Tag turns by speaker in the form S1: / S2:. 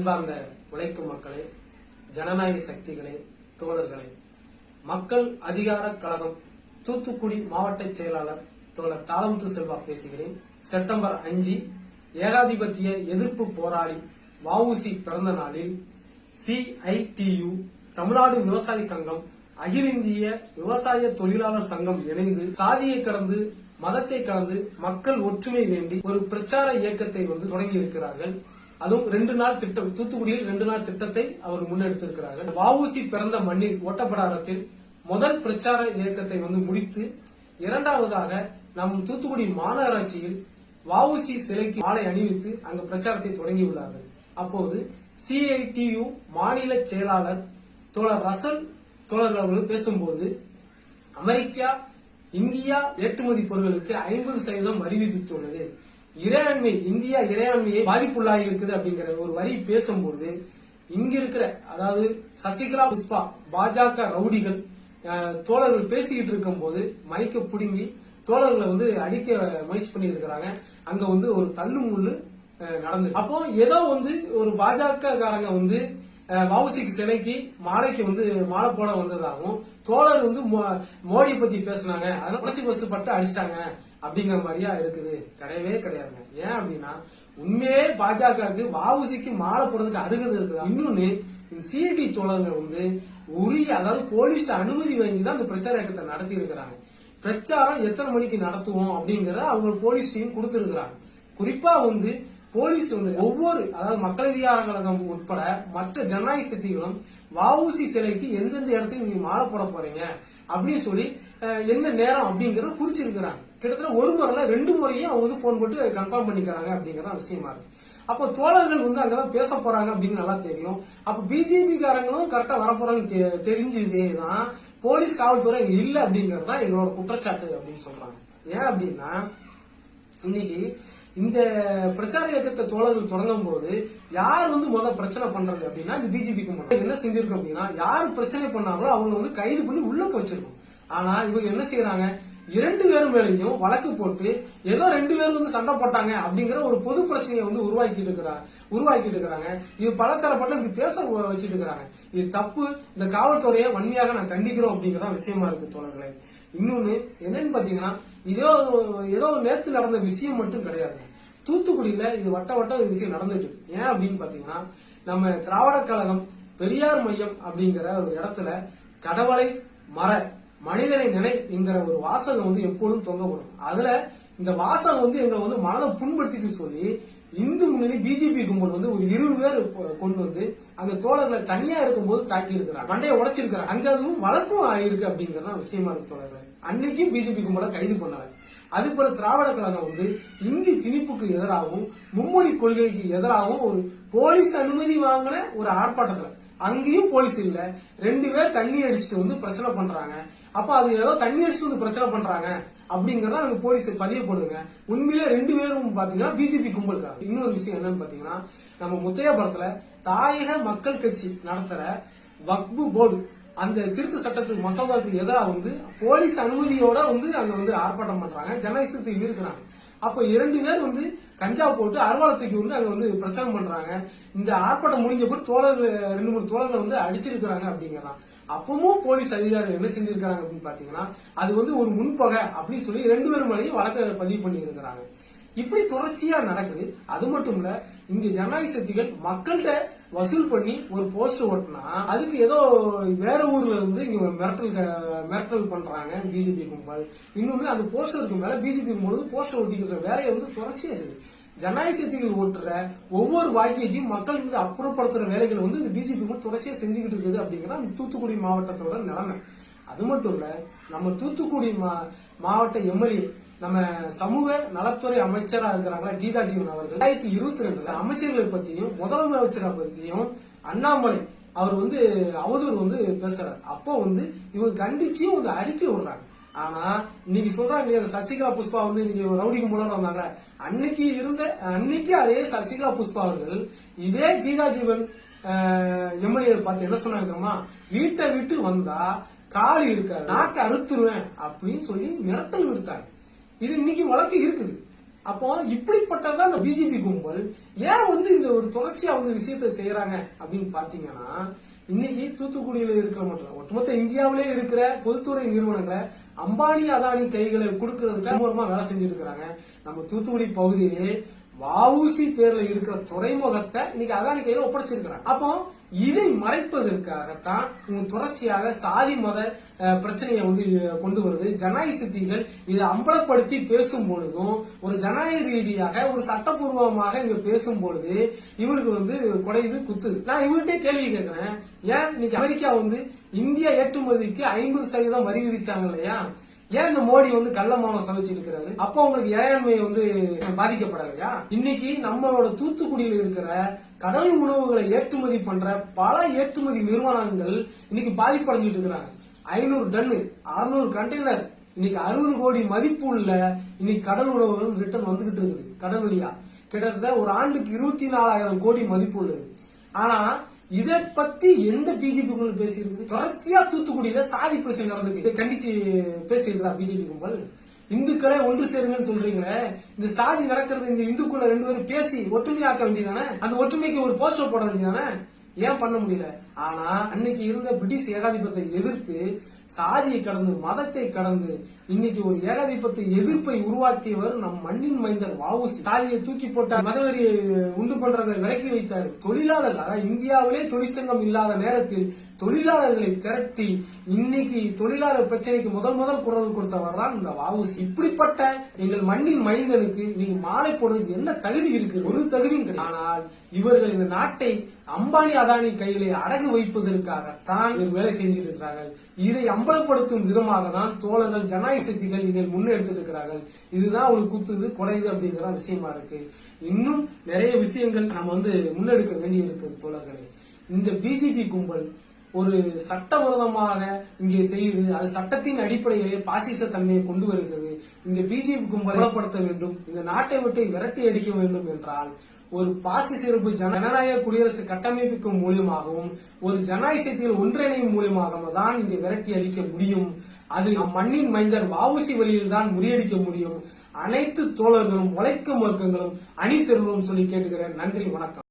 S1: அன்பார்ந்த உழைக்கும் மக்களே ஜனநாயக சக்திகளே தோழர்களே மக்கள் அதிகார கழகம் தூத்துக்குடி மாவட்ட செயலாளர் தோழர் தாளமுத்து செல்வா பேசுகிறேன். செப்டம்பர் அஞ்சு ஏகாதிபத்திய எதிர்ப்பு போராளி வவுசி பிறந்த நாளில் சிஐடியு தமிழ்நாடு விவசாய சங்கம் அகில இந்திய விவசாய தொழிலாளர் சங்கம் இணைந்து சாதியை கடந்து மதத்தை கடந்து மக்கள் ஒற்றுமை வேண்டி ஒரு பிரச்சார இயக்கத்தை வந்து தொடங்கி இருக்கிறார்கள் அதுவும் ரெண்டு நாள் திட்டம் தூத்துக்குடியில் ரெண்டு நாள் திட்டத்தை அவர் முன்னெடுத்திருக்கிறார்கள். வஉசி பிறந்த மண்ணில் ஓட்டப்படாரத்தில் முதல் பிரச்சார இயக்கத்தை வந்து முடித்து இரண்டாவதாக நம் தூத்துக்குடி மாநகராட்சியில் வஉசி சிலைக்கு மாலை அணிவித்து அங்கு பிரச்சாரத்தை தொடங்கியுள்ளார்கள் அப்போது சிஐடியு மாநில செயலாளர் தோழர் ரசல் தோழர்கள் அவர்கள் பேசும்போது அமெரிக்கா இந்தியா ஏற்றுமதி பொருட்களுக்கு ஐம்பது சதவீதம் அறிவித்துள்ளது. விதித்துள்ளது இறையாண்மை இந்தியா இறையாண்மையை பாதிப்புள்ளாகி இருக்குது அப்படிங்கிற ஒரு வரி பேசும்போது இங்க இருக்கிற அதாவது சசிகலா புஷ்பா பாஜக ரவுடிகள் தோழர்கள் பேசிக்கிட்டு இருக்கும் போது மைக்க பிடுங்கி தோழர்களை வந்து அடிக்க முயற்சி பண்ணி இருக்கிறாங்க அங்க வந்து ஒரு தள்ளு முள்ளு நடந்து நடந்தது. அப்போ ஏதோ வந்து ஒரு பாஜக காரங்க வந்து வவுசிக்கு சிலைக்கு மாலைக்கு வந்து மாலை போட வந்ததாகவும் தோழர் வந்து மோ- மோடியை பத்தி பேசுனாங்க. அதனால உணர்ச்சி பசு பட்டு அடிச்சிட்டாங்க. அப்படிங்கிற மாதிரியா இருக்குது. கிடையவே கிடையாதுங்க. ஏன் அப்படின்னா உண்மையே பாஜகவுக்கு வாவுசிக்கு மாலை போடுறதுக்கு அருகது இருக்குது. இன்னொன்னு இந்த சிஐடி தோழர்கள் வந்து உரிய அதாவது போலீஸ்ட அனுமதி வாங்கி தான் அந்த பிரச்சார இயக்கத்தை நடத்தி இருக்கிறாங்க பிரச்சாரம் எத்தனை மணிக்கு நடத்துவோம் அப்படிங்கறத அவங்க போலீஸ் டீம் கொடுத்திருக்கிறாங்க. குறிப்பா வந்து போலீஸ் வந்து ஒவ்வொரு அதாவது மக்கள் அதிகார கழகம் உட்பட மற்ற ஜனநாயக சக்திகளும் வஉசி சிலைக்கு எந்தெந்த இடத்துல நீங்க மாலை போட போறீங்க அப்படின்னு சொல்லி என்ன நேரம் அப்படிங்கறத குறிச்சிருக்கிறாங்க. கிட்டத்தட்ட ஒரு முறைல ரெண்டு முறையும் அவங்க வந்து போன் போட்டு கன்ஃபார்ம் பண்ணிக்கிறாங்க அப்படிங்கிறத விஷயமா இருக்கு. அப்போ தோழர்கள் வந்து அங்கதான் பேச போறாங்க அப்படின்னு நல்லா தெரியும். அப்ப பிஜேபி காரங்களும் கரெக்டா வர தெரிஞ்சதேதான் தான் போலீஸ் காவல்துறை இல்ல அப்படிங்கறதா தான் எங்களோட குற்றச்சாட்டு அப்படின்னு சொல்றாங்க. ஏன் அப்படின்னா இன்னைக்கு இந்த பிரச்சார இயக்கத்தை தோழர்கள் தொடங்கும் போது யார் வந்து முதல்ல பிரச்சனை பண்றது அப்படின்னா இந்த பிஜேபிக்கு மட்டும். என்ன செஞ்சிருக்கோம் அப்படின்னா யார் பிரச்சனை பண்ணாங்களோ அவங்க வந்து கைது பண்ணி உள்ளக்க வச்சிருக்கோம். ஆனா இவங்க என்ன செய்யறாங்க இரண்டு பேரும் மேலையும் வழக்கு போட்டு ஏதோ ரெண்டு பேரும் வந்து சண்டை போட்டாங்க அப்படிங்கிற ஒரு பொது பிரச்சனையை வந்து உருவாக்கிட்டு இருக்கிறாங்க உருவாக்கிட்டு இருக்கிறாங்க. இது பல தரப்பட்ட இப்படி பேச வச்சுட்டு இருக்கிறாங்க. இது தப்பு. இந்த காவல்துறையை வன்மையாக நான் கண்டிக்கிறோம் அப்படிங்கிற விஷயமா இருக்கு தோழர்களே. இன்னொன்னு என்னன்னு பாத்தீங்கன்னா ஏதோ ஏதோ நேத்து நடந்த விஷயம் மட்டும் கிடையாது. தூத்துக்குடியில இது வட்ட வட்ட ஒரு விஷயம் நடந்துட்டு ஏன் அப்படின்னு பாத்தீங்கன்னா நம்ம திராவிட கழகம் பெரியார் மையம் அப்படிங்கிற ஒரு இடத்துல கடவுளை மர மனிதனை நினைங்கிற ஒரு வாசகம் வந்து எப்பொழுதும் தொங்கப்படும் அதுல இந்த வாசகம் வந்து எங்களை வந்து மனதை புண்படுத்திட்டு சொல்லி இந்து முன்னணி பிஜேபி கும்பல் வந்து ஒரு இருபது பேர் கொ- கொண்டு வந்து அந்த தோழர்களை தனியா இருக்கும்போது தாக்கி இருக்கிறார் மண்டையை உடைச்சிருக்கிறார். அங்க அதுவும் வழக்கும் ஆயிருக்கு அப்படிங்கறதான் விஷயமா இருக்கு தோழர்கள். அன்னைக்கும் பிஜேபி கும்பலை கைது பண்ணாங்க அது போல திராவிட கழகம் வந்து இந்தி திணிப்புக்கு எதிராகவும் மும்மொழி கொள்கைக்கு எதிராகவும் ஒரு போலீஸ் அனுமதி வாங்கின ஒரு ஆர்ப்பாட்டத்தில் அங்கேயும் போலீஸ் இல்ல. ரெண்டு பேர் தண்ணி அடிச்சுட்டு வந்து பிரச்சனை பண்றாங்க. அப்ப அது ஏதோ தண்ணி அடிச்சுட்டு வந்து பிரச்சனை பண்றாங்க. அப்படிங்கறத நாங்க போலீஸ் பதிவு போடுங்க. உண்மையிலே ரெண்டு பேரும் பாத்தீங்கன்னா பிஜேபி கும்பலுக்காக இன்னொரு விஷயம் என்னன்னு பாத்தீங்கன்னா நம்ம முத்தையாபுரத்துல தாயக மக்கள் கட்சி நடத்துற வக்பு போர்டு அந்த திருத்த சட்டத்துக்கு மசோதாவுக்கு எதிராக வந்து போலீஸ் அனுமதியோட வந்து அங்க வந்து ஆர்ப்பாட்டம் பண்றாங்க. ஜனநாயகத்தில் இருக்கிறாங்க. அப்போ இரண்டு பேர் வந்து கஞ்சா போட்டு அருவாளை தூக்கி வந்து அங்க வந்து பிரச்சாரம் பண்றாங்க. இந்த ஆர்ப்பாட்டம் முடிஞ்ச பிறகு தோழர்கள் ரெண்டு மூணு தோழர்கள் வந்து அடிச்சிருக்கிறாங்க அப்படிங்கிறான் அப்பவும் போலீஸ் அதிகாரிகள் என்ன செஞ்சிருக்காங்க அப்படின்னு பாத்தீங்கன்னா அது வந்து ஒரு முன்பகை அப்படின்னு சொல்லி ரெண்டு பேரும் மேலேயும் வழக்க பதிவு பண்ணி இருக்கிறாங்க இப்படி தொடர்ச்சியா நடக்குது. அது மட்டும் இல்ல இங்க ஜனநாயக சக்திகள் மக்கள்கிட்ட வசூல் பண்ணி ஒரு போஸ்டர் ஓட்டினா அதுக்கு ஏதோ வேற ஊர்ல இருந்து இங்க மிரட்டல் க- மிரட்டல் பண்றாங்க பிஜேபி கும்பல். இன்னொன்னு அந்த போஸ்டருக்கு மேல பிஜேபி கும்பல் போஸ்டர் ஒட்டிக்கிற வேலையை வந்து தொடர்ச்சியா செய்யுது. ஜனநாயக சக்திகள் ஓட்டுற ஒவ்வொரு வாக்கியத்தையும் மக்கள் மீது அப்புறப்படுத்துற வேலைகளை வந்து இந்த பிஜேபி கும்பல் தொடர்ச்சியா செஞ்சுக்கிட்டு இருக்குது அப்படிங்கிறது அந்த தூத்துக்குடி மாவட்டத்தோட நிலைமை. அது மட்டும் இல்ல நம்ம தூத்துக்குடி மா- மாவட்ட எம்எல்ஏ நம்ம சமூக நலத்துறை அமைச்சரா இருக்கிறாங்களா கீதா ஜீவன் அவர்கள். ரெண்டாயிரத்தி இருபத்தி ரெண்டுல அமைச்சர்களை பத்தியும் முதலமைச்சரை பத்தியும் அண்ணாமலை அவர் வந்து அவதூறு வந்து பேசுறாரு. அப்போ வந்து இவங்க கண்டிச்சும் ஒரு அறிக்கை விடுறாங்க. ஆனா இன்னைக்கு சொல்றாங்க இல்லையா, சசிகலா புஷ்பா வந்து இன்னைக்கு ரவுடி மூலம் வந்தாங்க. அன்னைக்கு இருந்த அன்னைக்கு அதே சசிகலா புஷ்பா அவர்கள் இதே கீதா ஜீவன் எம்எல்ஏ பார்த்து என்ன சொன்னாங்க தெரியுமா? வீட்டை விட்டு வந்தா காலி இருக்காது நாக்க அறுத்துருவேன் அப்படின்னு சொல்லி மிரட்டல் விடுத்தாங்க. இது இன்னைக்கு வழக்கு இருக்குது. அப்போ இப்படிப்பட்டதான் அந்த பிஜேபி கும்பல். ஏன் வந்து இந்த ஒரு தொடர்ச்சியா வந்து விஷயத்த செய்யறாங்க அப்படின்னு பாத்தீங்கன்னா இன்னைக்கு தூத்துக்குடியில இருக்கிற மட்டும் ஒட்டுமொத்த இந்தியாவிலே இருக்கிற பொதுத்துறை நிறுவனங்களை அம்பானி அதானி கைகளை கொடுக்கறதுக்கு மூலமா வேலை செஞ்சுட்டு இருக்கிறாங்க. நம்ம தூத்துக்குடி பகுதியிலே வஉசி பேர்ல இருக்கிற துறைமுகத்தை இன்னைக்கு அதானி கையில ஒப்படைச்சிருக்கிறாங்க. அப்போ இதை மறைப்பதற்காகத்தான் தொடர்ச்சியாக சாதி மத பிரச்சனையை வந்து கொண்டு வருது. ஜனநாயக சித்திகள் இதை அம்பலப்படுத்தி பேசும் பொழுதும் ஒரு ஜனநாயக ரீதியாக ஒரு சட்டப்பூர்வமாக இங்க பேசும் பொழுது இவருக்கு வந்து குறையுது குத்துது. நான் இவர்கிட்டே கேள்வி கேட்கிறேன். ஏன் இன்னைக்கு அமெரிக்கா வந்து இந்திய ஏற்றுமதிக்கு ஐம்பது சதவீதம் வரி விதிச்சாங்க இல்லையா? ஏன் இந்த மோடி வந்து கள்ளமானம் சமைச்சிட்டு இருக்கிறாரு? அப்போ அவங்களுக்கு இறையாண்மை வந்து பாதிக்கப்படலையா? இன்னைக்கு நம்மளோட தூத்துக்குடியில் இருக்கிற கடல் உணவுகளை ஏற்றுமதி பண்ற பல ஏற்றுமதி நிறுவனங்கள் இன்னைக்கு பாதிப்படைஞ்சிட்டு இருக்கிறாங்க. ஐநூறு டன்னு அறுநூறு கண்டெய்னர் இன்னைக்கு அறுபது கோடி மதிப்பு உள்ள இன்னைக்கு கடல் உணவுகள் ரிட்டர்ன் வந்துகிட்டு இருக்குது கடல் வழியா. கிட்டத்தட்ட ஒரு ஆண்டுக்கு இருபத்தி நாலாயிரம் கோடி மதிப்பு உள்ளது. ஆனா இதை பத்தி எந்த பிஜேபி கும்பல் பேசியிருக்கு தொடர்ச்சியா தூத்துக்குடியில சாதி பிரச்சனை நடந்துட்டு இதை கண்டிச்சு பேசியிருக்கிறா பிஜேபி கும்பல். இந்துக்களே ஒன்று சேருங்கன்னு சொல்றீங்களே. இந்த சாதி நடக்கிறது இந்த இந்துக்குள்ள ரெண்டு பேரும் பேசி ஒற்றுமையாக்க வேண்டியதானே அந்த ஒற்றுமைக்கு ஒரு போஸ்டர் போட வேண்டியதானே ஏன் பண்ண முடியல? ஆனா அன்னைக்கு இருந்த பிரிட்டிஷ் ஏகாதிபத்தை எதிர்த்து சாதியை கடந்து மதத்தை கடந்து இன்னைக்கு ஒரு ஏகாதிபத்திய எதிர்ப்பை உருவாக்கியவர் நம் மண்ணின் மைந்தர் வாவுசி. தாலியை தூக்கி போட்டார். மதவெறியை உண்டு பண்றவங்களை விலக்கி வைத்தார். தொழிலாளர்கள் அதாவது இந்தியாவிலே தொழிற்சங்கம் இல்லாத நேரத்தில் தொழிலாளர்களை திரட்டி இன்னைக்கு தொழிலாளர் பிரச்சனைக்கு முதல் முதல் குரல் கொடுத்தவர் தான் இந்த வாவுசி. இப்படிப்பட்ட எங்கள் மண்ணின் மைந்தனுக்கு நீங்க மாலை போடுறதுக்கு என்ன தகுதி இருக்கு ஒரு தகுதியும் ஆனால் இவர்கள் இந்த நாட்டை அம்பானி அதானி கையிலே அடகு வைப்பதற்காகத்தான் வேலை செஞ்சிருக்கிறார்கள். இருக்கிறார்கள் இதை அம்பலப்படுத்தும் விதமாக தான் தோழர்கள் ஜனநாயக சக்திகள் இதை முன்னெடுத்திருக்கிறார்கள் இதுதான் ஒரு குத்துது குறையுது அப்படிங்கிற விஷயமா இருக்கு. இன்னும் நிறைய விஷயங்கள் நம்ம வந்து முன்னெடுக்க வேண்டி இருக்கு தோழர்களே. இந்த பிஜேபி கும்பல் ஒரு சட்டவிரோதமாக இங்கே செய்து அது சட்டத்தின் அடிப்படையிலே பாசிச தன்மையை கொண்டு வருகிறது. இந்த பிஜேபி கும்பல் பலப்படுத்த வேண்டும் இந்த நாட்டை விட்டு விரட்டி அடிக்க வேண்டும் என்றால் ஒரு பாசிசிறப்பு ஜனநாயக குடியரசு கட்டமைப்புக்கு மூலியமாகவும் ஒரு ஜனநாயக சக்திகள் ஒன்றிணையும் மூலியமாக தான் இங்கே விரட்டி அடிக்க முடியும். அது நம் மண்ணின் மைந்தர் வாவுசி வழியில் தான் முறியடிக்க முடியும். அனைத்து தோழர்களும் உழைக்கும் வர்க்கங்களும் அணி சொல்லி கேட்டுக்கிறேன். நன்றி வணக்கம்.